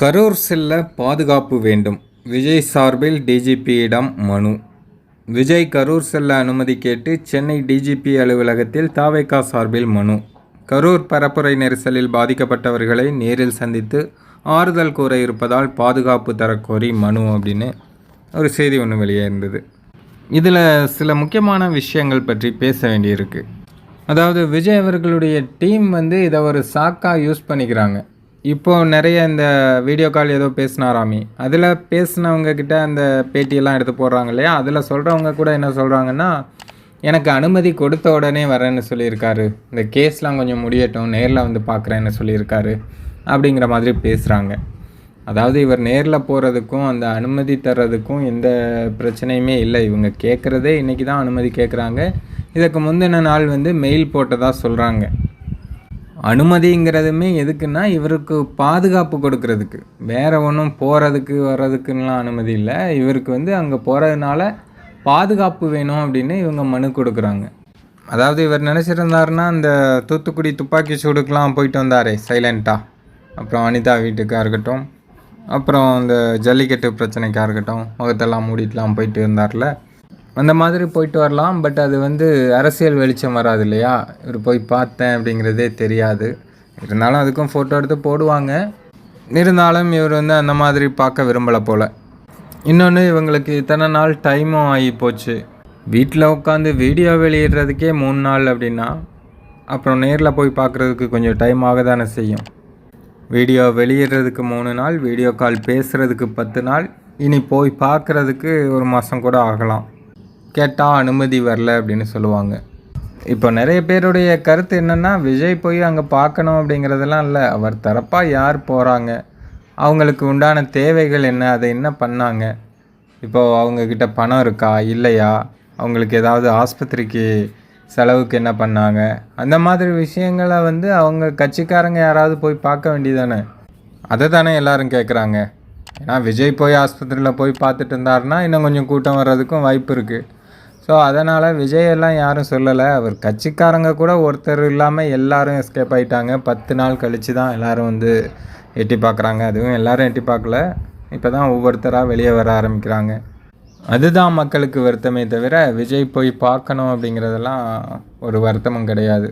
கரூர் செல்ல பாதுகாப்பு வேண்டும். விஜய் சார்பில் டிஜிபியிடம் மனு. விஜய் கரூர் செல்ல அனுமதி கேட்டு சென்னை டிஜிபி அலுவலகத்தில் தாவேகா சார்பில் மனு. கரூர் பரப்புரை நெரிசலில் பாதிக்கப்பட்டவர்களை நேரில் சந்தித்து ஆறுதல் கூற இருப்பதால் பாதுகாப்பு தரக்கோரி மனு அப்படின்னு ஒரு செய்தி ஒன்று வெளியே இருந்தது. இதில் சில முக்கியமான விஷயங்கள் பற்றி பேச வேண்டியிருக்கு. அதாவது விஜய் அவர்களுடைய டீம் வந்து இதை ஒரு சாக்காக யூஸ் பண்ணிக்கிறாங்க. இப்போ நிறைய இந்த வீடியோ கால் ஏதோ பேசினாராமி அதில் பேசினவங்கக்கிட்ட அந்த பேட்டியெல்லாம் எடுத்து போடுறாங்க இல்லையா? அதில் சொல்கிறவங்க கூட என்ன சொல்கிறாங்கன்னா எனக்கு அனுமதி கொடுத்த உடனே வரேன்னு சொல்லியிருக்காரு. இந்த கேஸ்லாம் கொஞ்சம் முடியட்டும். நேரில் வந்து பார்க்குறேன்னு சொல்லியிருக்காரு. அப்படிங்கிற மாதிரி பேசுகிறாங்க அதாவது இவர் நேரில் போகிறதுக்கும் அந்த அனுமதி தர்றதுக்கும் எந்த பிரச்சனையுமே இல்லை. இவங்க கேட்குறதே இன்றைக்கி தான் அனுமதி கேட்குறாங்க இதுக்கு முந்தின நாள் வந்து மெயில் போட்டதாக சொல்கிறாங்க அனுமதிங்கிறதுமே எதுக்குன்னா இவருக்கு பாதுகாப்பு கொடுக்கறதுக்கு. வேறு ஒன்றும் போகிறதுக்கு வர்றதுக்குலாம் அனுமதி இல்லை. இவருக்கு வந்து அங்கே போகிறதுனால பாதுகாப்பு வேணும் அப்படின்னு இவங்க மனு கொடுக்குறாங்க. அதாவது இவர் நினச்சிருந்தாருன்னா இந்த தூத்துக்குடி துப்பாக்கி சூடுக்கெலாம் போயிட்டு வந்தாரே சைலண்ட்டாக அப்புறம் அனிதா வீட்டுக்காக இருக்கட்டும். அப்புறம் இந்த ஜல்லிக்கட்டு பிரச்சனைக்காக இருக்கட்டும் முகத்தெல்லாம் மூடிட்டுலாம் போயிட்டு இருந்தார்ல அந்த மாதிரி போயிட்டு வரலாம். பட் அது வந்து அரசியல் வெளிச்சம் வராது இல்லையா? இவர் போய் பார்த்தேன் அப்படிங்கிறதே தெரியாது. இருந்தாலும் அதுக்கும் ஃபோட்டோ எடுத்து போடுவாங்க. இருந்தாலும் இவர் வந்து அந்த மாதிரி பார்க்க விரும்பலை போல். இன்னொன்று இவங்களுக்கு இத்தனை நாள் டைமும் ஆகி போச்சு. வீட்டில் உட்காந்து வீடியோ வெளியிடுறதுக்கே மூணு நாள் அப்படின்னா அப்புறம் நேரில் போய் பார்க்குறதுக்கு கொஞ்சம் டைம் ஆக தானே செய்யும். வீடியோ வெளியிடுறதுக்கு மூணு நாள் வீடியோ கால் பேசுகிறதுக்கு பத்து நாள். இனி போய் பார்க்குறதுக்கு ஒரு மாதம் கூட ஆகலாம். கேட்டால் அனுமதி வரல அப்படின்னு சொல்லுவாங்க. இப்போ நிறைய பேருடைய கருத்து என்னென்னா விஜய் போய் அங்கே பார்க்கணும் அப்படிங்கிறதெல்லாம் இல்லை. அவர் தரப்பாக யார் போகிறாங்க அவங்களுக்கு உண்டான தேவைகள் என்ன? அதை என்ன பண்ணாங்க? இப்போது அவங்கக்கிட்ட பணம் இருக்கா? இல்லையா? அவங்களுக்கு ஏதாவது ஆஸ்பத்திரிக்கு செலவுக்கு என்ன பண்ணாங்க? அந்த மாதிரி விஷயங்களை வந்து அவங்க கட்சிக்காரங்க யாராவது போய் பார்க்க வேண்டியதானே? அதை தானே எல்லோரும் கேட்குறாங்க ஏன்னா விஜய் போய் ஆஸ்பத்திரியில் போய் பார்த்துட்டு இருந்தாருன்னா இன்னும் கொஞ்சம் கூட்டம் வர்றதுக்கும் வாய்ப்பு இருக்குது ஸோ அதனால் விஜய் எல்லாம் யாரும் சொல்லலை. அவர் கட்சிக்காரங்க கூட ஒருத்தர் இல்லாமல் எல்லாரும் எஸ்கேப் ஆகிட்டாங்க பத்து நாள் கழித்து தான் எல்லோரும் வந்து எட்டி பார்க்குறாங்க அதுவும் எல்லோரும் எட்டி பார்க்கல இப்போ தான் ஒவ்வொருத்தராக வெளியே வர ஆரம்பிக்கிறாங்க. அதுதான் மக்களுக்கு வருத்தமே தவிர விஜய் போய் பார்க்கணும் அப்படிங்கிறதெல்லாம் ஒரு வருத்தமும் கிடையாது.